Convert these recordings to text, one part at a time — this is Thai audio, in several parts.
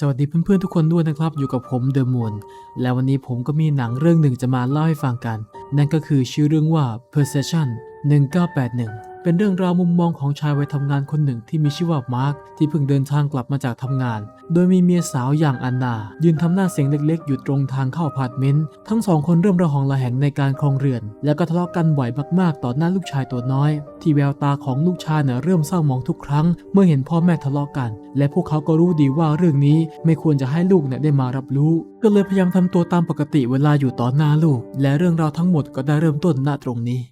สวัสดีเพื่อนๆทุกคนด้วยนะครับ อยู่กับผมเดอะมูนและวันนี้ผมก็มีหนังเรื่องหนึ่งจะมาเล่าให้ฟังกัน นั่นก็คือชื่อเรื่องว่า Perception 1981 เป็นเรื่องราวมุมมองของชายวัยทำงานคนหนึ่งที่มีชื่อว่ามาร์คที่เพิ่งเดินทางกลับมาจากทำงาน โดยมีเมียสาวอย่างอันนา ยืนทำหน้าเสียงเล็กๆ อยู่ตรงทางเข้าอพาร์ตเมนต์ทั้งสองคนเริ่มระหองระแหงในการครองเรือน แล้วก็ทะเลาะกันบ่อยมากๆ ต่อหน้าลูกชายตัวน้อย ที่แววตาของลูกชายเน่ะเริ่มเศร้ามองทุกครั้ง เมื่อเห็นพ่อแม่ทะเลาะกัน และพวกเขาก็รู้ดีว่าเรื่องนี้ไม่ควรจะให้ลูกเนี่ยได้มารับรู้ ก็เลยพยายามทำตัวตามปกติเวลาอยู่ต่อหน้าลูก และเรื่องราวทั้งหมดก็ได้เริ่มต้นณตรงนี้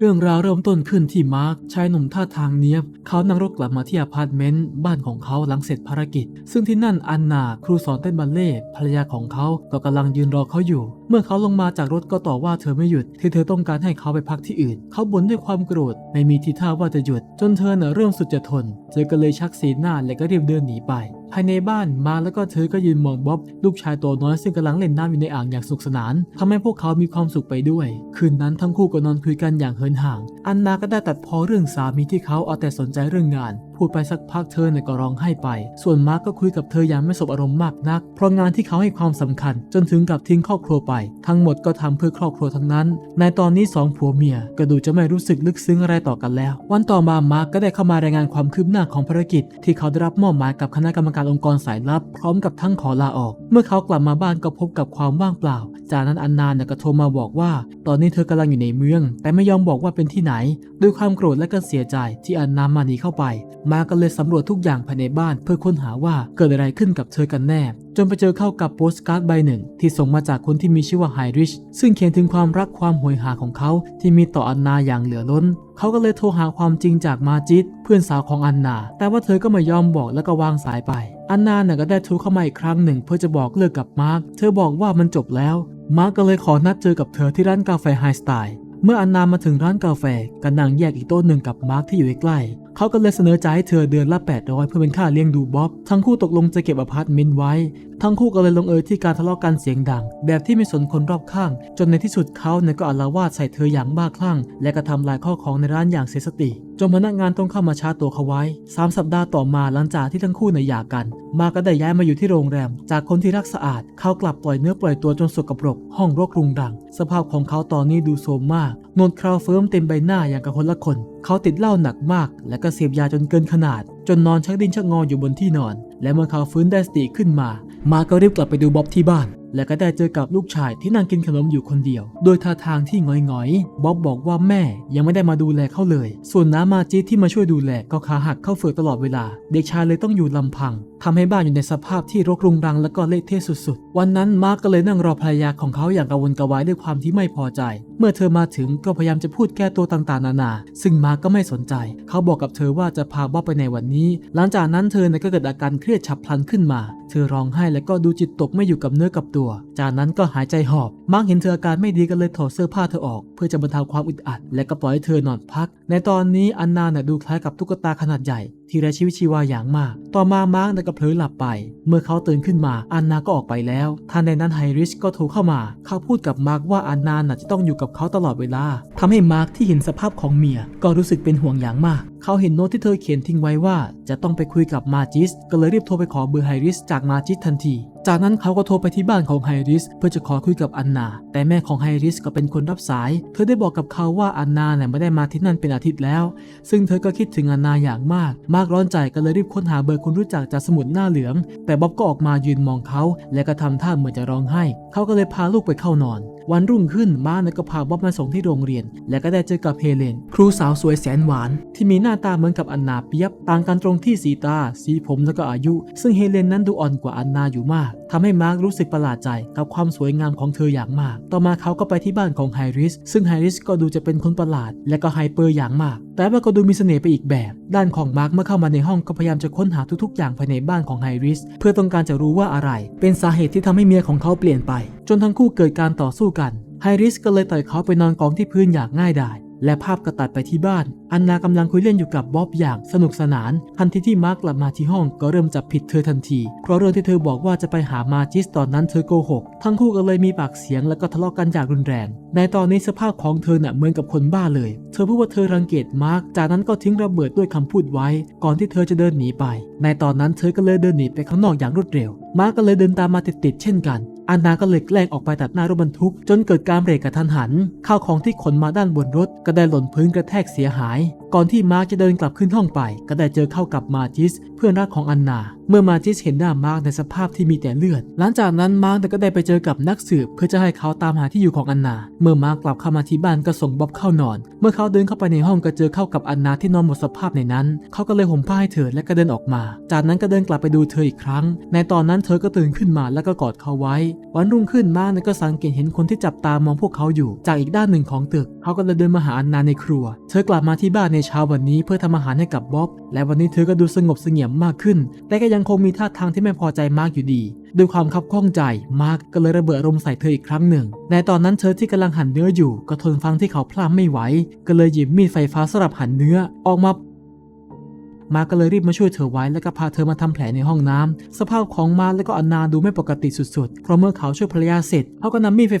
เรื่องราวเริ่มต้นขึ้นที่มาร์คชายหนุ่มท่าทางเนียบ เขานั่งรถกลับมาที่อพาร์ตเมนต์บ้านของเขาหลังเสร็จภารกิจ ซึ่งที่นั่นอันนาครูสอนเต้นบัลเล่ภรรยาของเขาก็กำลังยืนรอเขาอยู่ เมื่อเขาลงมาจากรถก็ต่อว่าเธอไม่หยุด ที่เธอต้องการให้เขาไปพักที่อื่น เขาบ่นด้วยความโกรธไม่มีทีท่าว่าจะหยุด จนเธอเน่ะเริ่มสุดจะทนเธอก็เลยชักสีหน้าและก็รีบเดินหนีไปภายในบ้านมาแล้วก็เธอก็ยืนมองบ๊อบลูกชายตัวน้อยซึ่งกำลังเล่นน้ำอยู่ในอ่างอย่างสนุกสนานทำให้พวกเขามีความสุขไปด้วย คืนนั้นทั้งคู่ก็นอนคุยกันอย่างเหินห่าง อันนาก็ได้ตัดพอเรื่องสามีที่เขาเอาแต่สนใจเรื่องงาน พูดไปสักพักเธอเนี่ยก็ร้องไห้ไป ส่วนมาร์กก็คุยกับเธออย่างไม่สบอารมณ์มากนัก เพราะงานที่เขาให้ความสำคัญ จนถึงกับทิ้งครอบครัวไป ทั้งหมดก็ทำเพื่อครอบครัวทั้งนั้น ในตอนนี้สองผัวเมียก็ดูจะไม่รู้สึกลึกซึ้งอะไรต่อกันแล้ว วันต่อมามาร์กก็ได้เข้ามารายงานความคืบหน้าของภารกิจ ที่เขาได้รับมอบหมายกับคณะกรรมการองค์กรสายลับ พร้อมกับทั้งขอลาออก เมื่อเขากลับมาบ้านก็พบกับความว่างเปล่า จากนั้นอันนาเนี่ยก็โทรมาบอกว่า ตอนนี้เธอกำลังอยู่ในเมือง แต่ไม่ยอมบอกว่าเป็นที่ไหน ด้วยความโกรธและก็เสียใจที่อันนามานีเข้าไปมาก็เลยสำรวจทุกอย่างภายในบ้าน เพื่อค้นหาว่าเกิดอะไรขึ้นกับเธอกันแน่ จนไปเจอเข้ากับโปสการ์ดใบหนึ่ง ที่ส่งมาจากคนที่มีชื่อว่าไฮริช ซึ่งเขียนถึงความรักความโหยหาของเขาที่มีต่ออันนาอย่างเหลือล้น เขาก็เลยโทรหาความจริงจากมาจิตเพื่อนสาวของอันนา แต่ว่าเธอก็ไม่ยอมบอกแล้วก็วางสายไป อันนาเนี่ยก็ได้โทรเข้ามาอีกครั้งหนึ่ง เพื่อจะบอกเลิกกับมาร์คเธอบอกว่ามันจบแล้ว มาร์คก็เลยขอนัดเจอกับเธอที่ร้านกาแฟไฮสไตล์เมื่ออันนามาถึงร้านกาแฟก็นั่งแยกอีกโต๊ะหนึ่งกับมาร์คที่อยู่ใกล้ เขาก็เลยเสนอใจให้เธอเดือนละ800เพื่อเป็นค่าเลี้ยงดูบ๊อบ ทั้งคู่ตกลงจะเก็บอพาร์ตเมนต์ไว้ ทั้งคู่ก็เลยลงเอยที่การทะเลาะกันเสียงดัง แบบที่ไม่สนคนรอบข้าง จนในที่สุดเขาเนี่ยก็อาละวาดใส่เธออย่างบ้าคลั่ง และกระทำลายข้อของในร้านอย่างเสียสติจนพนักงานต้องเข้ามาชาร์จตัวเขาไว้ 3 สัปดาห์ต่อมาหลังจากที่ทั้งคู่เนี่ยหย่ากัน มาก็ได้ย้ายมาอยู่ที่โรงแรม จากคนที่รักสะอาด เขากลับปล่อยเนื้อปล่อยตัวจนสกปรก ห้องรกรุงรัง สภาพของเขาตอนนี้ดูโทรมมาก โนดคราวเฟิร์มเต็มใบหน้าอย่างกับคนละคน เขาติดเหล้าหนักมาก และก็เสพยาจนเกินขนาด จนนอนชักดิ้นชักงออยู่บนที่นอน และเมื่อเขาฟื้นได้สติขึ้นมา มาก็รีบกลับไปดูบ๊อบที่บ้าน และก็ได้เจอกับลูกชายที่นั่งกินขนมอยู่คนเดียว โดยท่าทางที่หงอยๆ บ๊อบบอกว่าแม่ยังไม่ได้มาดูแลเขาเลย ส่วนน้ามาจิที่มาช่วยดูแลก็ขาหักเข้าเฟือกตลอดเวลา เด็กชายเลยต้องอยู่ลำพังทำให้บ้านอยู่ในสภาพที่รกรุงรังและก็เละเทะสุดๆ วันนั้นมาร์กก็เลยนั่งรอภรรยาของเขาอย่างกระวนกระวายด้วยความที่ไม่พอใจ เมื่อเธอมาถึงก็พยายามจะพูดแก้ตัวต่างๆ นานา ซึ่งมาร์กก็ไม่สนใจ เขาบอกกับเธอว่าจะพาบ๊อบไปในวันนี้ หลังจากนั้นเธอก็เกิดอาการเครียดฉับพลันขึ้นมาเธอร้องไห้และก็ดูจิตตกไม่อยู่กับเนื้อกับตัว จากนั้นก็หายใจหอบมาร์กเห็นเธออาการไม่ดีก็เลยถอดเสื้อผ้าเธอออก เพื่อจะบรรเทาความอึดอัด และก็ปล่อยให้เธอนอนพัก ในตอนนี้อันนาเนี่ยดูคล้ายกับตุ๊กตาขนาดใหญ่ ที่ไร้ชีวิตชีวาอย่างมาก ต่อมามาร์กก็เผลอหลับไป เมื่อเขาตื่นขึ้นมาอันนาก็ออกไปแล้วทันใดนั้นไฮริชก็โทรเข้ามา เขาพูดกับมาร์กว่าอันนาน่ะจะต้องอยู่กับเขาตลอดเวลาทำให้มาร์กที่เห็นสภาพของเมีย ก็รู้สึกเป็นห่วงอย่างมาก เขาเห็นโน้ตที่เธอเขียนทิ้งไว้ว่า จะต้องไปคุยกับมาจิส ก็เลยรีบโทรไปขอเบอร์ไฮริสจากมาจิสทันที จากนั้นเขาก็โทรไปที่บ้านของไฮริสเพื่อจะขอคุยกับอันนา แต่แม่ของไฮริสก็เป็นคนรับสาย เธอได้บอกกับเขาว่าอันนาเนี่ยไม่ได้มาที่นั่นเป็นอาทิตย์แล้ว ซึ่งเธอก็คิดถึงอันนาอย่างมาก มากร้อนใจก็เลยรีบค้นหาเบอร์คนรู้จักจากสมุดหน้าเหลือง แต่บ๊อบก็ออกมายืนมองเขา และก็ทำท่าเหมือนจะร้องไห้ เขาก็เลยพาลูกไปเข้านอน วันรุ่งขึ้นมาร์กก็พาบ๊อบมาส่งที่โรงเรียน และก็ได้เจอกับเฮเลน ครูสาวสวยแสนหวาน ที่มีหน้าตาเหมือนกับอันนาเปียบ ต่างกันตรงที่สีตา สีผมและก็อายุ ซึ่งเฮเลนนั้นดูอ่อนกว่าอันนาอยู่มากทำให้มาร์กรู้สึกประหลาดใจกับความสวยงามของเธออย่างมาก ต่อมาเขาก็ไปที่บ้านของไฮริส ซึ่งไฮริสก็ดูจะเป็นคนประหลาด และก็ไฮเปอร์อย่างมาก แต่ว่าก็ดูมีเสน่ห์ไปอีกแบบ ด้านของมาร์กเมื่อเข้ามาในห้องก็พยายามจะค้นหาทุกๆ อย่างภายในบ้านของไฮริส เพื่อต้องการจะรู้ว่าอะไร เป็นสาเหตุที่ทำให้เมียของเขาเปลี่ยนไป จนทั้งคู่เกิดการต่อสู้กันไฮริสก็เลยต่อยเขาไปนอนกองที่พื้นอย่างง่ายดาย และภาพก็ตัดไปที่บ้าน อันนากำลังคุยเล่นอยู่กับบ๊อบอย่างสนุกสนาน ทันทีที่มาร์กกลับมาที่ห้องก็เริ่มจับผิดเธอทันที เพราะเรื่องที่เธอบอกว่าจะไปหามาจิสตอนนั้นเธอโกหก ทั้งคู่ก็เลยมีปากเสียงแล้วก็ทะเลาะกันอย่างรุนแรง ในตอนนี้สภาพของเธอเน่ะเหมือนกับคนบ้าเลย เธอพูดว่าเธอรังเกียจมาร์กจากนั้นก็ทิ้งระเบิดด้วยคำพูดไว้ ก่อนที่เธอจะเดินหนีไป ในตอนนั้นเธอก็เลยเดินหนีไปข้างนอกอย่างรวดเร็ว มาร์กก็เลยเดินตามมาติดๆเช่นกัน อานนาก็เลยแกล้งออกไปตัดหน้ารถบรรทุก จนเกิดการเบรกกระทันหัน ข้าวของที่ขนมาด้านบนรถก็ได้หล่นพื้นกระแทกเสียหายก่อนที่มาร์กจะเดินกลับขึ้นห้องไป ก็ได้เจอเข้ากับมาจิส เพื่อนรักของอันนา เมื่อมาจิสเห็นหน้ามาร์กในสภาพที่มีแต่เลือด หลังจากนั้นมาร์กก็ได้ไปเจอกับนักสืบ เพื่อจะให้เขาตามหาที่อยู่ของอันนา เมื่อมาร์กกลับเข้ามาที่บ้านก็ส่งบ๊อบเข้านอน เมื่อเขาเดินเข้าไปในห้องก็เจอเข้ากับอันนาที่นอนหมดสภาพในนั้น เขาก็เลยห่มผ้าให้เธอและก็เดินออกมา จากนั้นก็เดินกลับไปดูเธออีกครั้ง ในตอนนั้นเธอก็ตื่นขึ้นมาแล้วก็กอดเขาไว้ วันรุ่งขึ้นมาร์กก็สังเกตเห็นคนที่จับตามองพวกเขาอยู่ จากอีกด้านหนึ่งของตึก เขาก็เลยเดินมาหาอันนาในครัว เธอกลับมาที่บ้านในเช้าวันนี้เพื่อทำอาหารให้กับบ๊อบ และวันนี้เธอก็ดูสงบเสงี่ยมมากขึ้น แต่ก็ยังคงมีท่าทางที่ไม่พอใจมากอยู่ดี ด้วยความคับข้องใจ มาร์กก็เลยระเบิดอารมณ์ใส่เธออีกครั้งหนึ่ง ในตอนนั้นเธอที่กำลังหั่นเนื้ออยู่ ก็ทนฟังที่เขาพลาดไม่ไหว ก็เลยหยิบมีดไฟฟ้าสำหรับหั่นเนื้อออกมามาร์กก็เลยรีบมาช่วยเธอไว้แล้วก็พาเธอมาทำแผลในห้องน้ำสภาพของมาร์กและก็อนนาดูไม่ปกติสุดๆ เพราะเมื่อเขาช่วยภรรยาเสร็จเขาก็นำมีดไฟ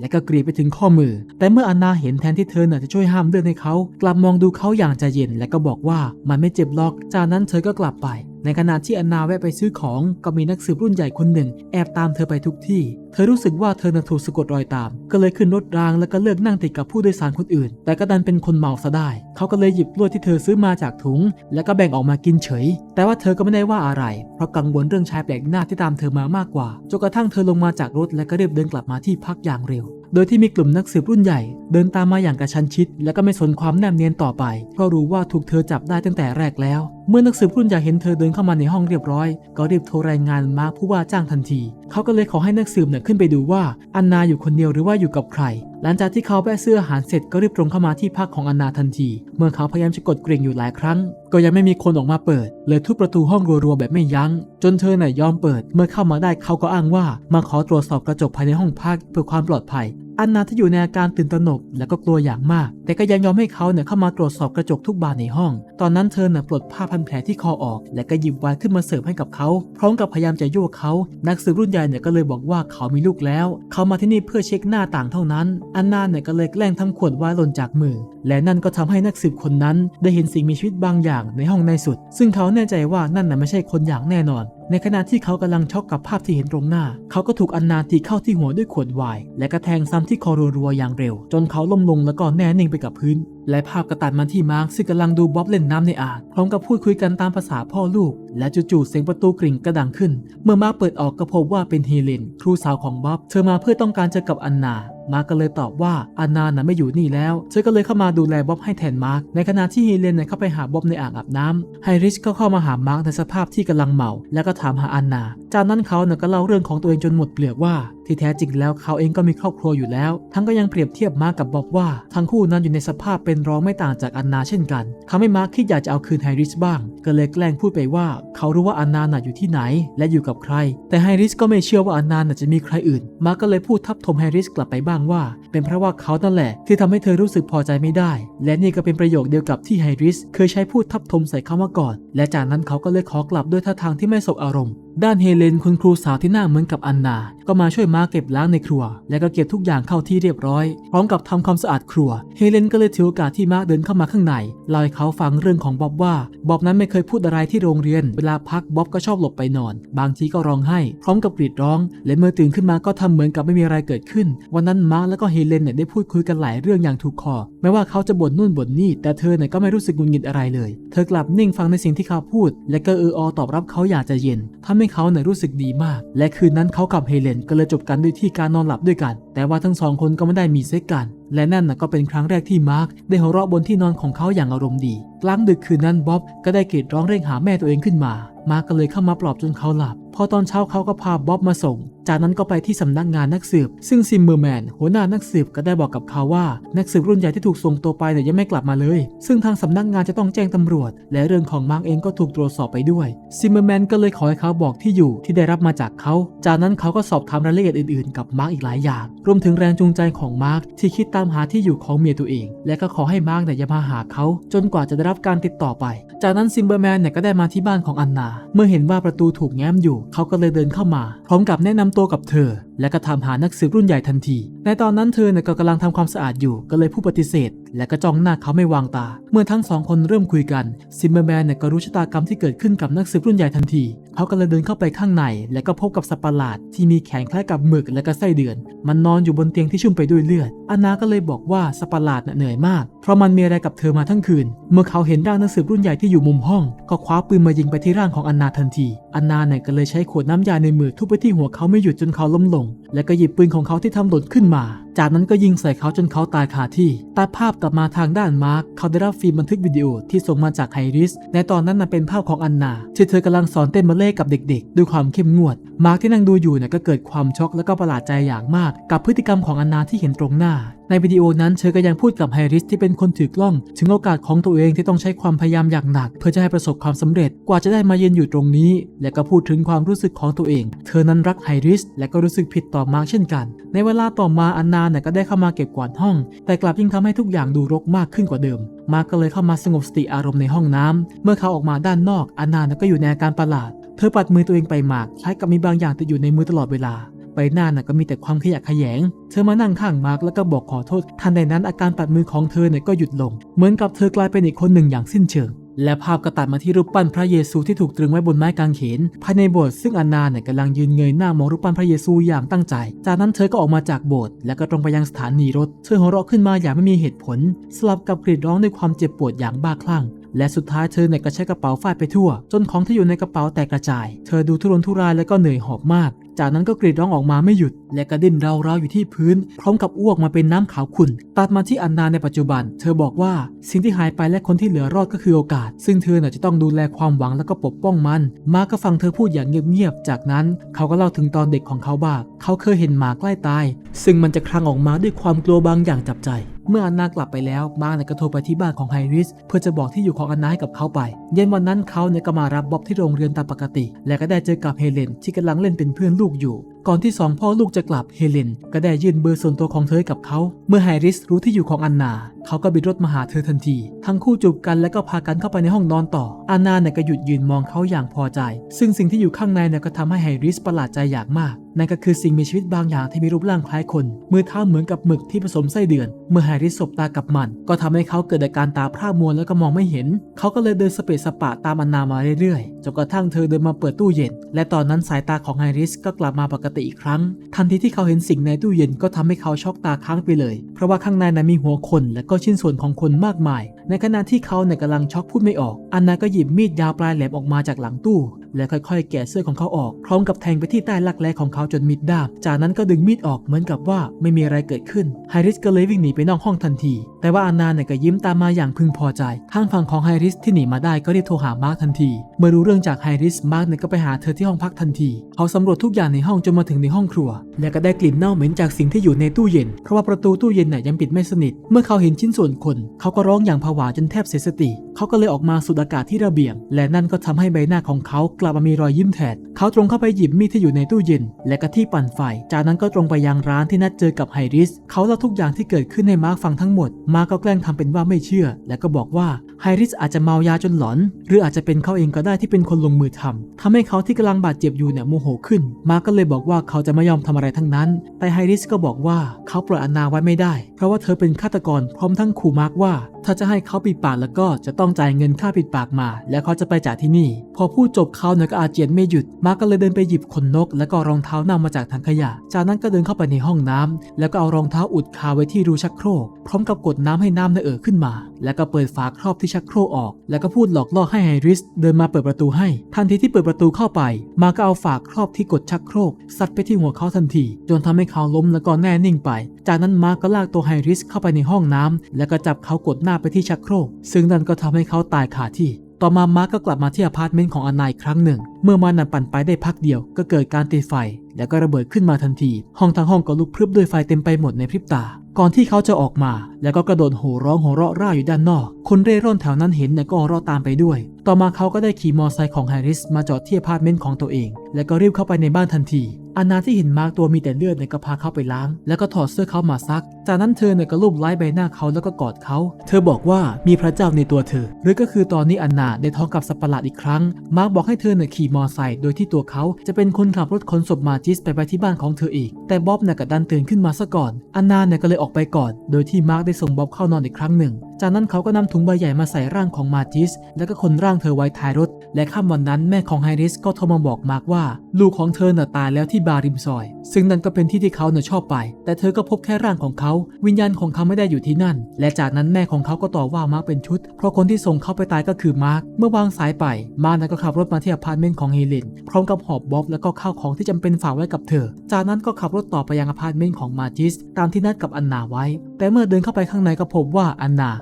และก็กรีดไปถึงข้อมือ แต่เมื่ออนนาเห็นแทนที่เธอน่ะจะช่วยห้ามเลือดให้เขา กลับมองดูเขาอย่างใจเย็น และก็บอกว่ามันไม่เจ็บหรอก จากนั้นเธอก็กลับไป ในขณะที่อันนาแวะไปซื้อของก็มีนักสืบรุ่นใหญ่คนหนึ่ง แอบตามเธอไปทุกที่ เธอรู้สึกว่าเธอถูกสะกดรอยตาม ก็เลยขึ้นรถรางแล้วก็เลือกนั่งติดกับผู้โดยสารคนอื่น แต่ก็ดันเป็นคนเมาซะได้ เขาก็เลยหยิบกล้วยที่เธอซื้อมาจากถุง แล้วก็แบ่งออกมากินเฉย แต่ว่าเธอก็ไม่ได้ว่าอะไร เพราะกังวลเรื่องชายแปลกหน้าที่ตามเธอมามากกว่าจนกระทั่งเธอลงมาจากรถและก็รีบเดินกลับมาที่พักอย่างเร็วโดยที่มีกลุ่มนักสืบรุ่นใหญ่ เดินตามมาอย่างกระชั้นชิด และก็ไม่สนความแนบเนียนต่อไป เพราะรู้ว่าถูกเธอจับได้ตั้งแต่แรกแล้วเมื่อนักสืบรุ่นใหญ่เห็นเธอเดินเข้ามาในห้องเรียบร้อย ก็รีบโทรรายงานมาร์คผู้ว่าจ้างทันที เขาก็เลยขอให้นักสืบเนี่ยขึ้นไปดูว่าอันนาอยู่คนเดียวหรือว่าอยู่กับใคร หลังจากที่เขาแวะซื้ออาหารเสร็จก็รีบตรงเข้ามาที่พักของอันนาทันที เมื่อเขาพยายามจะกดกริ่งอยู่หลายครั้ง ก็ยังไม่มีคนออกมาเปิด เลยทุบประตูห้องรัวๆแบบไม่ยัง้ง จนเธอน่ะยอมเปิด เมื่อเข้ามาได้เขาก็อ้างว่า มาขอตรวจสอบกระจกภายในห้องพักเพื่อความปลอดภัย อันนาที่อยู่ในอาการตื่นตระหนกและก็กลัวอย่างมาก แต่ก็ยังยอมให้เขาเนี่ยเข้ามาตรวจสอบกระจกทุกบานในห้อง ตอนนั้นเธอน่ะปลดผ้าพันแผลที่คอออก และก็หยิบไวน์ขึ้นมาเสิร์ฟให้กับเขา พร้อมกับพยายามจะยั่วเขา นักสืบรุ่นใหญ่เนี่ยก็เลยบอกว่าเขามีลูกแล้ว เขามาที่นี่เพื่อเช็คหน้าต่างเท่านั้น อันนาเนี่ยก็เลยแกล้งทำขวดไวน์หล่นจากมือ และนั่นก็ทำให้นักสืบคนนั้น ได้เห็นสิ่งมีชีวิตบางอย่างในห้องในสุด ซึ่งเขาแน่ใจว่านั่นน่ะไม่ใช่คนอย่างแน่นอนในขณะที่เขากำลังช็อกกับภาพที่เห็นตรงหน้า เขาก็ถูกอันนาตีเข้าที่หัวด้วยขวดไวน์และกระแทงซ้ำที่คอรัวๆอย่างเร็ว จนเขาล้มลงแล้วก็แน่นิ่งไปกับพื้น และภาพกระตัดมาที่มาร์คซึ่งกำลังดูบ๊อบเล่นน้ำในอ่างพร้อมกับพูดคุยกันตามภาษาพ่อลูก และจู่ๆเสียงประตูกริ่งกระดังขึ้น เมื่อมาร์คเปิดออกก็พบว่าเป็นเฮเลนครูสาวของบ๊อบเธอมาเพื่อต้องการเจอกับอันนา มาร์กก็เลยตอบว่าอานาน่ะไม่อยู่นี่แล้วเธอก็เลยเข้ามาดูแลบ๊อบให้แทนมาร์กในขณะที่เฮเลนเนี่ยเข้าไปหาบ๊อบในอ่างอาบน้ำไฮริชก็เข้ามาหามาร์กในสภาพที่กำลังเมา แล้วก็ถามหาอานนาจากนั้นเขาเนี่ยก็เล่าเรื่องของตัวเองจนหมดเปลือกว่าที่แท้จริงแล้วเขาเองก็มีครอบครัวอยู่แล้ว ทั้งก็ยังเปรียบเทียบมาร์คกับบอบว่า ทั้งคู่นั้นอยู่ในสภาพเป็นรองไม่ต่างจากอันนาเช่นกันทำให้มาร์คคิดอยากจะเอาคืนไฮริชบ้าง ก็เลยแกล้งพูดไปว่า เขารู้ว่าอันนาน่ะอยู่ที่ไหน และอยู่กับใคร แต่ไฮริชก็ไม่เชื่อว่าอันนาน่ะจะมีใครอื่น มาร์คก็เลยพูดทับทมไฮริชกลับไปบ้างว่า เป็นเพราะว่าเขานั่นแหละ ที่ทำให้เธอรู้สึกพอใจไม่ได้ และนี่ก็เป็นประโยคเดียวกับที่ไฮริชเคยใช้พูดทับทมใส่เขามาก่อน และจากนั้นเขาก็เลยขอกลับด้วยท่าทางที่ไม่สบอารมณ์ ด้านเฮเลนคุณครูสาวที่หน้าเหมือนกับอันนา ก็มาช่วยมาเก็บล้างในครัว และก็เก็บทุกอย่างเข้าที่เรียบร้อย พร้อมกับทำความสะอาดครัว เฮเลนก็เลยถือโอกาสที่มาร์คเดินเข้ามาข้างในเล่าให้เขาฟังเรื่องของบ๊อบว่าบ๊อบนั้นไม่เคยพูดอะไรที่โรงเรียน เวลาพักบ๊อบก็ชอบหลบไปนอน บางทีก็ร้องไห้ พร้อมกับกรีดร้อง และเมื่อตื่นขึ้นมาก็ทำเหมือนกับไม่มีอะไรเกิดขึ้น วันนั้นมาร์คและก็เฮเลนเนี่ยได้พูดคุยกันหลายเรื่องอย่างถูกคอแม้ว่าเขาจะบ่นนู่นบ่นนี่แต่เธอเนี่ยก็ไม่รู้สึกงุดหงิดอะไรเลย เธอกลับนิ่งฟังในสิ่งที่เขาพูด และก็เอออตอบรับเขาอย่างใจเย็นทำให้เขาเนี่ยรู้สึกดีมาก และคืนนั้นเขากับเฮเลนก็เลยจบกันด้วยที่การนอนหลับด้วยกัน แต่ว่าทั้งสองคนก็ไม่ได้มีเซ็กกัน และนั่นนะก็เป็นครั้งแรกที่มาร์คได้หัวเราะบนที่นอนของเขาอย่างอารมณ์ดี กลางดึกคืนนั้นบ๊อบก็ได้กรีดร้องเร่งหาแม่ตัวเองขึ้นมา มาร์กก็เลยเข้ามาปลอบจนเขาหลับ พอตอนเช้าเขาก็พาบ๊อบมาส่ง จากนั้นก็ไปที่สำนักงานนักสืบ ซึ่งซิมเมอร์แมนหัวหน้านักสืบก็ได้บอกกับเขาว่า นักสืบรุ่นใหญ่ที่ถูกส่งตัวไปเนี่ยยังไม่กลับมาเลย ซึ่งทางสำนักงานจะต้องแจ้งตำรวจ และเรื่องของมาร์กเองก็ถูกตรวจสอบไปด้วยซิมเมอร์แมนก็เลยขอให้เขาบอกที่อยู่ที่ได้รับมาจากเขา จากนั้นเขาก็สอบถามรายละเอียดอื่นๆ กับมาร์กอีกหลายอย่าง รวมถึงแรงจูงใจของมาร์กที่คิดตามหาที่อยู่ของเมียตัวเอง และก็ขอให้มาร์กเนี่ยอย่ามาหาเขาจนกว่าจะได้รับการติดต่อไป จากนั้นซิมเบอร์แมนเนี่ยก็ได้มาที่บ้านของอันนา เมื่อเห็นว่าประตูถูกแง้มอยู่เขาก็เลยเดินเข้ามา พร้อมกับแนะนำตัวกับเธอ และก็ถามหานักสืบรุ่นใหญ่ทันที ในตอนนั้นเธอเนี่ยก็กำลังทำความสะอาดอยู่ก็เลยพูดปฏิเสธ และก็จ้องหน้าเขาไม่วางตา เมื่อทั้งสองคนเริ่มคุยกันซิมเบอร์แมนเนี่ยก็รู้ชะตากรรมที่เกิดขึ้นกับนักสืบรุ่นใหญ่ทันที เขาก็เลยเดินเข้าไปข้างใน และก็พบกับสัตว์ประหลาดที่มีแขนคล้ายกับหมึกและก็ไส้เดือน มันนอนอยู่บนเตียงที่ชุ่มไปด้วยเลือด อานาก็เลยบอกว่าสัตว์ประหลาดเหนื่อยมาก เพราะมันมีอะไรกับเธอมาทั้งคืน เมื่อเขาเห็นร่างนักสืบรุ่นใหญ่ที่อยู่มุมห้อง ก็คว้าปืนมายิงไปที่ร่างของอานาทันทีอานาเนี่ยก็เลยใช้ขวดน้ำยาในมือทุบไปที่หัวเขาไม่หยุดจนเขาล้มลง และก็หยิบปืนของเขาที่ทำหล่นขึ้นมา จากนั้นก็ยิงใส่เขาจนเขาตายคาที่ แตัดภาพกลับมาทางด้านมาร์ค เขาได้รับฟิล์มบันทึกวิดีโอที่ส่งมาจากไฮริส ในตอนนั้นน่ะเป็นภาพของอันนา ที่เธอกำลังสอนเต้นบัลเล่ต์กับเด็กๆ ด้วยความเข้มงวด มาร์คที่นั่งดูอยู่เนี่ยก็เกิดความช็อกและก็ประหลาดใจอย่างมาก กับพฤติกรรมของอันนาที่เห็นตรงหน้าในวิดีโอนั้นเธอก็ยังพูดกับไฮริสที่เป็นคนถือกล้อง ถึงโอกาสของตัวเองที่ต้องใช้ความพยายามอย่างหนัก เพื่อจะให้ประสบความสำเร็จกว่าจะได้มาเยืนอยู่ตรงนี้ และก็พูดถึงความรู้สึกของตัวเอง เธอนั้นรักไฮริสและก็รู้สึกผิดต่อมาร์คเช่นกัน ในเวลาต่อมาอันนาเนี่ยก็ได้เข้ามาเก็บกวาดห้อง แต่กลับยิ่งทำให้ทุกอย่างดูรกมากขึ้นกว่าเดิม มาร์ก็เลยเข้ามาสงบสติอารมณ์ในห้องน้ำเมื่อเขาออกมาด้านนอกอันนาเนี่ยก็อยู่ในอาการประหลาด เธอปัดมือตัวเองไปมาคล้ายกับมีบางอย่างติดอยู่ในมือตลอดเวลาใบหน้าน่ะก็มีแต่ความขยะแขยง เธอมานั่งข้างมาร์กแล้วก็บอกขอโทษ ทันใดนั้นอาการปัดมือของเธอเนี่ยก็หยุดลง เหมือนกับเธอกลายเป็นอีกคนหนึ่งอย่างสิ้นเชิง และภาพก็ตัดมาที่รูปปั้นพระเยซูที่ถูกตรึงไว้บนไม้กางเขน ภายในโบสถ์ซึ่งอานาเนี่ยกำลังยืนเงยหน้ามองรูปปั้นพระเยซูอย่างตั้งใจ จากนั้นเธอก็ออกมาจากโบสถ์และก็ตรงไปยังสถานีรถ เธอหัวเราะขึ้นมาอย่างไม่มีเหตุผล สลับกับกรีดร้องด้วยความเจ็บปวดอย่างบ้าคลั่งและสุดท้ายเธอเนี่ยก็ใช้กระเป๋าฟาดไปทั่ว จนของที่อยู่ในกระเป๋าแตกกระจาย เธอดูทุรนทุรายและก็เหนื่อยหอบมาก จากนั้นก็กรีดร้องออกมาไม่หยุด และกระดิ้นราวๆอยู่ที่พื้น พร้อมกับอ้วกมาเป็นน้ำขาวขุ่นตัดมาที่อันนาในปัจจุบัน เธอบอกว่าสิ่งที่หายไปและคนที่เหลือรอดก็คือโอกาส ซึ่งเธอน่ะจะต้องดูแลความหวังและก็ปกป้องมัน มาร์คก็ฟังเธอพูดอย่างเงียบๆจากนั้นเขาก็เล่าถึงตอนเด็กของเขาบ้างเขาเคยเห็นหมาใกล้ตาย ซึ่งมันจะคลางออกมาด้วยความกลัวบางอย่างจับใจ เมื่ออันนากลับไปแล้วมาร์กก็โทรไปที่บ้านของไฮริสเพื่อจะบอกที่อยู่ของอันนาให้กับเขาไป เย็นวันนั้นเขาเนี่ยก็มารับบ๊อบที่โรงเรียนตามปกติ และก็ได้เจอกับเฮเลนที่กำลังเล่นเป็นเพื่อนลูกอยู่ ก่อนที่สองพ่อลูกจะกลับเฮเลนก็ได้ยื่นเบอร์ส่วนตัวของเธอให้กับเขา เมื่อไฮริสรู้ที่อยู่ของอันนา เขาก็บิดรถมาหาเธอทันที ทั้งคู่จูบกันและก็พากันเข้าไปในห้องนอนต่อ อันนาเนี่ยก็หยุดยืนมองเขาอย่างพอใจ ซึ่งสิ่งที่อยู่ข้างในเนี่ยก็ทำให้ไฮริสประหลาดใจอย่างมากนั่นก็คือสิ่งมีชีวิตบางอย่างที่มีรูปร่างคล้ายคน มือเท้าเหมือนกับหมึกที่ผสมไส้เดือน เมื่อไฮริสสบตากับมัน ก็ทำให้เขาเกิดอาการตาพร่ามัวแล้วก็มองไม่เห็น เขาก็เลยเดินสเปะสปะตามอันนามาเรื่อยๆ จนกระทั่งเธอเดินมาเปิดตู้เย็น และตอนนั้นสายตาของไฮริสก็กลับมาปกติอีกครั้ง ทันทีที่เขาเห็นสิ่งในตู้เย็นก็ทำให้เขาช็อกตาค้างไปเลย เพราะว่าข้างในนั้นมีหัวคนและก็ชิ้นส่วนของคนมากมาย ในขณะที่เขาเนี่ยกำลังช็อกพูดไม่ออก อันนาก็หยิบมีดยาวปลายแหลมออกมาจากหลังตู้ และค่อยๆ แกะเสื้อของเขาออก พร้อมกับแทงไปที่ใต้รักแร้ของเขาจนมีดด้าม จากนั้นก็ดึงมีดออกเหมือนกับว่าไม่มีอะไรเกิดขึ้น ไฮริสก็เลยวิ่งหนีไปนอกห้องทันที แต่ว่าอานาเนี่ยก็ยิ้มตามมาอย่างพึงพอใจ ทางฝั่งของไฮริสที่หนีมาได้ก็รีบโทรหามาร์คทันที เมื่อรู้เรื่องจากไฮริส มาร์คเนี่ยก็ไปหาเธอที่ห้องพักทันที เขาสำรวจทุกอย่างในห้องจนมาถึงในห้องครัว และก็ได้กลิ่นเน่าเหม็นจากสิ่งที่อยู่ในตู้เย็น เพราะว่าประตูตู้เย็นเนี่ยยังปิดไม่สนิท เมื่อเขาเห็นชิ้นส่วนคน เขาก็ร้องอย่างผวาจนแทบเสียสติ เขาก็เลยออกมาสูดอากาศที่ระเบียง และนั่นก็ทำให้ใบหน้าของเขากลับมามีรอยยิ้มแทนเขาตรงเข้าไปหยิบมีดที่อยู่ในตู้เย็น และก็ที่ปั่นไฟ จากนั้นก็ตรงไปยังร้านที่นัดเจอกับไฮริส เขาเล่าทุกอย่างที่เกิดขึ้นให้มาร์คฟังทั้งหมด มาร์คก็แกล้งทำเป็นว่าไม่เชื่อ และก็บอกว่าไฮริสอาจจะเมายาจนหลอน หรืออาจจะเป็นเขาเองก็ได้ที่เป็นคนลงมือทำทำให้เขาที่กำลังบาดเจ็บอยู่เนี่ยโมโหขึ้น มาร์คก็เลยบอกว่าเขาจะไม่ยอมทำอะไรทั้งนั้น แต่ไฮริสก็บอกว่าเขาปล่อยอนาไว้ไม่ได้ เพราะว่าเธอเป็นฆาตกรพร้อมทั้งขู่มาร์คว่า ถ้าจะให้เขาปิดปากแล้วก็จะต้องจ่ายเงินค่าปิดปากมา แล้วเขาจะไปจากที่นี่ พอพูดจบเขาเนี่ยก็อาเจียนไม่หยุด มาก็เลยเดินไปหยิบขนนก แล้วก็รองเท้าน่ามาจากถังขยะ จากนั้นก็เดินเข้าไปในห้องน้ำแล้วก็เอารองเท้าอุดคาไว้ที่รูชักโครก พร้อมกับกดน้ำให้น้ำเนเอ่อขึ้นมา แล้วก็เปิดฝาครอบที่ชักโครกออก แล้วก็พูดหลอกล่อให้ไฮริสเดินมาเปิดประตูให้ ทันทีที่เปิดประตูเข้าไป มาก็เอาฝาครอบที่กดชักโครกซัดไปที่หัวเขาทันที จนทำให้เขาล้มแล้วก็แน่นิ่งไป จากนั้นมาก็ลากตัวไฮริสเข้าไปในห้องน้ำแล้วก็จับเขากดหน้าไปที่ชักโครก ซึ่งนั่นก็ทำให้เขาตายคาที่ ต่อมามาร์กก็กลับมาที่อพาร์ตเมนต์ของอันาอีกครั้งหนึ่ง เมื่อมันนั้นปั่นไปได้พักเดียว ก็เกิดการติดไฟ แล้วก็ระเบิดขึ้นมาทันที ห้องทั้งห้องก็ลุกพรึบด้วยไฟเต็มไปหมดในพริบตา ก่อนที่เขาจะออกมา แล้วก็กระโดดโห่ร้องโห่เราะร่าอยู่ด้านนอก คนเร่ร่อนแถวนั้นเห็นเนี่ยก็ราะตามไปด้วย ต่อมาเขาก็ได้ขี่มอเตอร์ไซค์ของแฮร์ริสมาจอดที่อพาร์ตเมนต์ของตัวเอง แล้วก็รีบเข้าไปในบ้านทันทีอานาที่เห็นมาร์กตัวมีแต่เลือดเนี่ยก็พาเขาไปล้าง แล้วก็ถอดเสื้อเขามาซัก จากนั้นเธอเนี่ยก็ลูบไล้ใบหน้าเขาแล้วก็กอดเขา เธอบอกว่ามีพระเจ้าในตัวเธอ หรือก็คือตอนนี้อันนาได้ท้องกับสัตว์ประหลาดอีกครั้ง มาร์กบอกให้เธอเนี่ยขี่มอไซค์โดยที่ตัวเขาจะเป็นคนขับรถขนศพมาจิสไปไว้ที่บ้านของเธออีก แต่บ๊อบเนี่ยก็ดันตื่นขึ้นมาซะก่อน อันนาเนี่ยก็เลยออกไปก่อน โดยที่มาร์กได้ส่งบ๊อบเข้านอนอีกครั้งหนึ่ง จากนั้นเขาก็นำถุงใบใหญ่มาใส่ร่างของมาจิส แล้วก็คนร่างเธอไว้ท้ายรถ และค่ำวันนั้นแม่ของไฮริสก็โทรมาบอกมาร์กว่า ลูกของเธอน่ะตายแล้วที่บาร์ริมซอย ซึ่งนั่นก็เป็นที่ที่เขาเนี่ยชอบไป แต่เธอก็พบแค่ร่างของเขาวิญญาณของเขาไม่ได้อยู่ที่นั่น และจากนั้นแม่ของเขาก็ต่อว่ามาร์กเป็นชุด เพราะคนที่ส่งเขาไปตายก็คือมาร์กเมื่อวางสายไปมาร์กนั้นก็ขับรถมาที่อพาร์ตเมนต์ของเฮเลนพร้อมกับหอบบ๊อบแล้วก็ข้าวของที่จำเป็นฝากไว้กับเธอ จากนั้นก็ขับรถต่อไปยังอพาร์ตเมนต์ของมาจิสตามที่นัดกับอันนาไว้ แต่เมื่อเดินเข้าไปข้างในก็พบว่าอันนา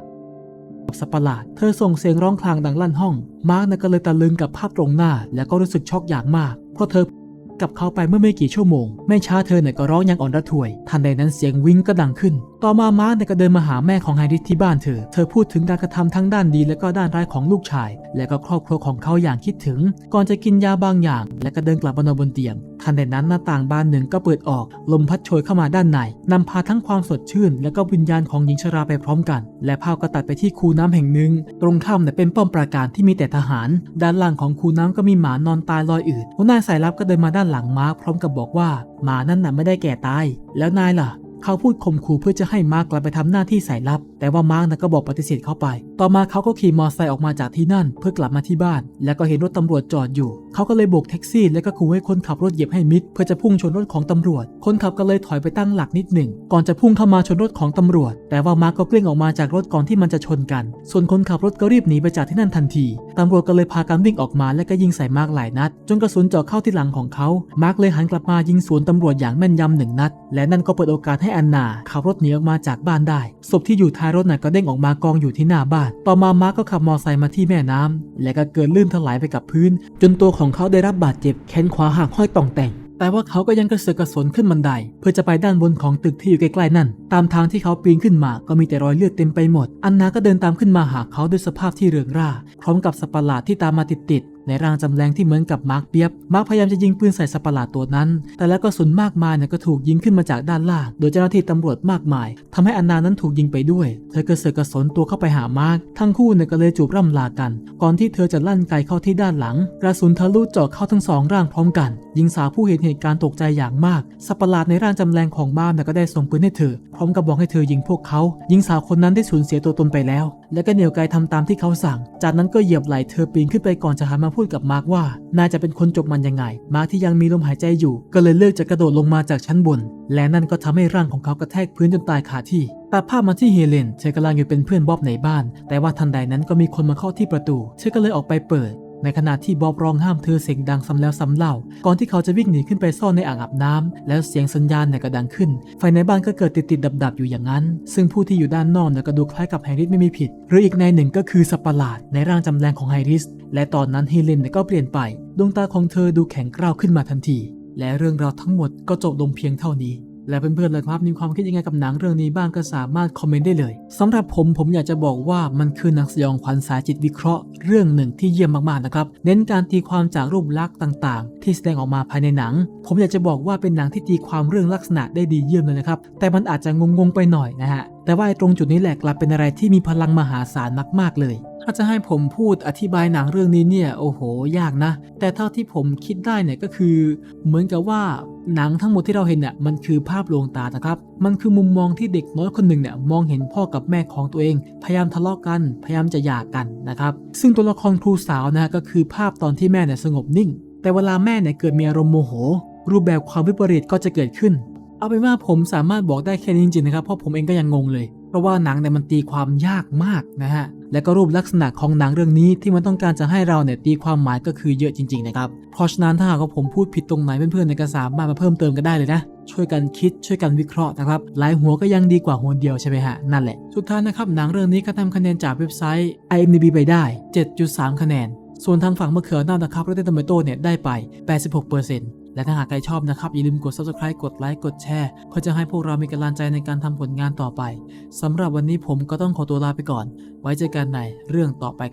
สัตว์ประหลาดเธอส่งเสียงร้องคลางดังลั่นห้อง มาร์กนะก็เลยตะลึงกับภาพตรงหน้า แล้วก็รู้สึกช็อกอย่างมาก เพราะเธอ กับเขาไปเมื่อไม่กี่ชั่วโมง ไม่ช้าเธอเนี่ยก็ร้องอย่างอ่อนระทวย ทันใดนั้นเสียงวิ่งก็ดังขึ้น ต่อมามาร์กเนี่ยก็เดินมาหาแม่ของไฮริสที่บ้านเธอ เธอพูดถึงการกระทำทั้งด้านดีและก็ด้านร้ายของลูกชาย และก็ครอบครัวของเขาอย่างคิดถึง ก่อนจะกินยาบางอย่าง และก็เดินกลับมานอนบนเตียง ทันใดนั้นหน้าต่างบานหนึ่งก็เปิดออก ลมพัดโชยเข้ามาด้านในนำพาทั้งความสดชื่น และก็วิญญาณของหญิงชราไปพร้อมกัน และภาพก็ตัดไปที่คูน้ำแห่งหนึ่ง ตรงข้ามเนี่ยเป็นป้อมปราการที่มีแต่ทหาร ด้านล่างของคูน้ำก็มีหมานอนตายลอยอืดหัวหน้าสายลับก็เดินมาด้านหลังมาร์คพร้อมกับบอกว่าหมานั่นน่ะไม่ได้แก่ตาย แล้วนายล่ะ เขาพูดข่มขู่เพื่อจะให้มาร์กกลับไปทำหน้าที่สายลับ แต่ว่ามาร์กนะก็บอกปฏิเสธเข้าไป ต่อมาเขาก็ขี่มอเตอร์ไซค์ออกมาจากที่นั่น เพื่อกลับมาที่บ้าน แล้วก็เห็นรถตำรวจจอดอยู่ เขาก็เลยโบกแท็กซี่ แล้วก็ขู่ให้คนขับรถเหยียบให้มิดเพื่อจะพุ่งชนรถของตำรวจ คนขับก็เลยถอยไปตั้งหลักนิดหนึ่ง ก่อนจะพุ่งเข้ามาชนรถของตำรวจ แต่ว่ามาร์กก็กลิ้งออกมาจากรถก่อนที่มันจะชนกัน ส่วนคนขับรถก็รีบหนีไปจากที่นั่นทันทีตำรวจก็เลยพากันวิ่งออกมาและก็ยิงใส่มาร์กหลายนัด จนกระสุนเจาะเข้าที่หลังของเขามาร์กเลยหันกลับมายิงสวนตำรวจอย่างแม่นยำหนึ่งนัด และนั่นก็เปิดโอกาสให้อันนาขับรถหนีออกมาจากบ้านได้ศพที่อยู่ท้ายรถน่ะก็เด้งออกมากองอยู่ที่หน้าบ้านต่อมามาร์กก็ขับมอไซค์มาที่แม่น้ำและก็เกิดลื่นถลายไปกับพื้น จนตัวของเขาได้รับบาดเจ็บแขนขวาหักห้อยต่องแต่ง แต่ว่าเขาก็ยังกระเสือกกระสนขึ้นบันได เพื่อจะไปด้านบนของตึกที่อยู่ใกล้ๆนั่น ตามทางที่เขาปีนขึ้นมาก็มีแต่รอยเลือดเต็มไปหมด อันนาก็เดินตามขึ้นมาหาเขาด้วยสภาพที่เรืองร่าพร้อมกับสัตว์ประหลาดที่ตามมาติดๆ ในร่างจำแรงที่เหมือนกับมาร์คเปียบ มาร์คพยายามจะยิงปืนใส่สัตว์ปหลาดตัวนั้น แต่แล้วกระสุนมากมายเนี่ยก็ถูกยิงขึ้นมาจากด้านล่าง โดยเจ้าหน้าที่ตำรวจมากมายทำให้อนนานั้นถูกยิงไปด้วย เธอกระเสือกกระสนตัวเข้าไปหามาร์คทั้งคู่เนี่ยก็เลยจูบร่ำลากัน ก่อนที่เธอจะลั่นไกเข้าที่ด้านหลัง กระสุนทะลุเจาะเข้าทั้งสองร่างพร้อมกัน หญิงสาวผู้เห็นเหตุการณ์ตกใจอย่างมาก สัตว์ปหลาดในร่างจำแรงของบ้านเนี่ยก็ได้ส่งปืนให้เธอ พร้อมกับบอกให้เธอยิงพวกเขาหญิงสาวคนนั้นได้สูญเสียตัวตนไปแล้ว แล้วก็เหนี่ยวไกทำตามที่เขาสั่ง จากนั้นก็เหยียบไหล่เธอปีนขึ้นไปก่อนจะหันมาพูดกับมาร์กว่าน่าจะเป็นคนจบมันยังไง มาร์กที่ยังมีลมหายใจอยู่ ก็เลยเลือกจะกระโดดลงมาจากชั้นบน และนั่นก็ทำให้ร่างของเขากระแทกพื้นจนตายคาที่ตัดภาพมาที่เฮเลน เธอกำลังอยู่เป็นเพื่อนบ๊อบในบ้าน แต่ว่าทันใดนั้นก็มีคนมาเคาะที่ประตู เธอก็เลยออกไปเปิด ในขณะที่บ๊อบร้องห้ามเธอเสียงดังซ้ำแล้วซ้ำเล่า ก่อนที่เขาจะวิ่งหนีขึ้นไปซ่อนในอ่างอาบน้ำแล้วเสียงสัญญาณเนี่ยก็ดังขึ้น ไฟในบ้านก็เกิดติดติดดับดับๆอยู่อย่างนั้น ซึ่งผู้ที่อยู่ด้านนอกเนี่ยก็ดูคล้ายกับไฮริสไม่มีผิด หรืออีกในหนึ่งก็คือสัตว์ประหลาดในร่างจำแรงของไฮริส และตอนนั้นเฮเลนเนี่ยก็เปลี่ยนไป ดวงตาของเธอดูแข็งกร้าวขึ้นมาทันที และเรื่องราวทั้งหมดก็จบลงเพียงเท่านี้ และเพื่อนๆเลยครับมีความคิดยังไงกับหนังเรื่องนี้บ้างก็สามารถคอมเมนต์ได้เลยสำหรับผมผมอยากจะบอกว่ามันคือหนังสยองขวัญสายจิตวิเคราะห์ เรื่องหนึ่งที่เยี่ยมมากๆนะครับ เน้นการตีความจากรูปลักษณ์ต่างๆ ที่แสดงออกมาภายในหนัง ผมอยากจะบอกว่าเป็นหนังที่ตีความเรื่องลักษณะได้ดีเยี่ยมเลยนะครับ แต่มันอาจจะงงๆไปหน่อยนะฮะแต่ว่าตรงจุดนี้แหละกลับเป็นอะไรที่มีพลังมหาศาลมากๆเลย ถ้าจะให้ผมพูดอธิบายหนังเรื่องนี้เนี่ยโอ้โห ยากนะ แต่เท่าที่ผมคิดได้เนี่ยก็คือ เหมือนกับว่าหนังทั้งหมดที่เราเห็นเนี่ยมันคือภาพลวงตานะครับ มันคือมุมมองที่เด็กน้อยคนหนึ่งเนี่ยมองเห็นพ่อกับแม่ของตัวเอง พยายามทะเลาะกัน พยายามจะหย่ากันนะครับ ซึ่งตัวละครครูสาวนะฮะก็คือภาพตอนที่แม่เนี่ยสงบนิ่ง แต่เวลาแม่เนี่ยเกิดมีอารมณ์โมโห รูปแบบความวิปริตก็จะเกิดขึ้น เอาเป็นว่าผมสามารถบอกได้แค่นี้จริงๆนะครับ เพราะผมเองก็ยังงงเลย เพราะว่าหนังเนี่ยมันตีความยากมากนะฮะและก็รูปลักษณะของหนังเรื่องนี้ที่มันต้องการจะให้เราเนี่ยตีความหมายก็คือเยอะจริงๆนะครับ เพราะฉะนั้นถ้าหากว่าผมพูดผิดตรงไหนเพื่อนๆในกระสามารถมาเพิ่มเติมกันได้เลยนะ ช่วยกันคิดช่วยกันวิเคราะห์นะครับ หลายหัวก็ยังดีกว่าหัวเดียวใช่ไหมฮะ นั่นแหละ สุดท้ายนะครับหนังเรื่องนี้ก็ทำคะแนนจากเว็บไซต์ IMDb ไปได้ 7.3 คะแนน ส่วนทางฝั่งมะเขือเน่านะครับ Rotten Tomato เนี่ยได้ไป 86% และถ้าหากใครชอบนะครับ อย่าลืมกด subscribe กดไลค์กดแชร์เพื่อจะให้พวกเรามีกำลังใจในการทำผลงานต่อไปสำหรับวันนี้ผมก็ต้องขอตัวลาไปก่อน ไว้เจอกันในเรื่องต่อไปครับ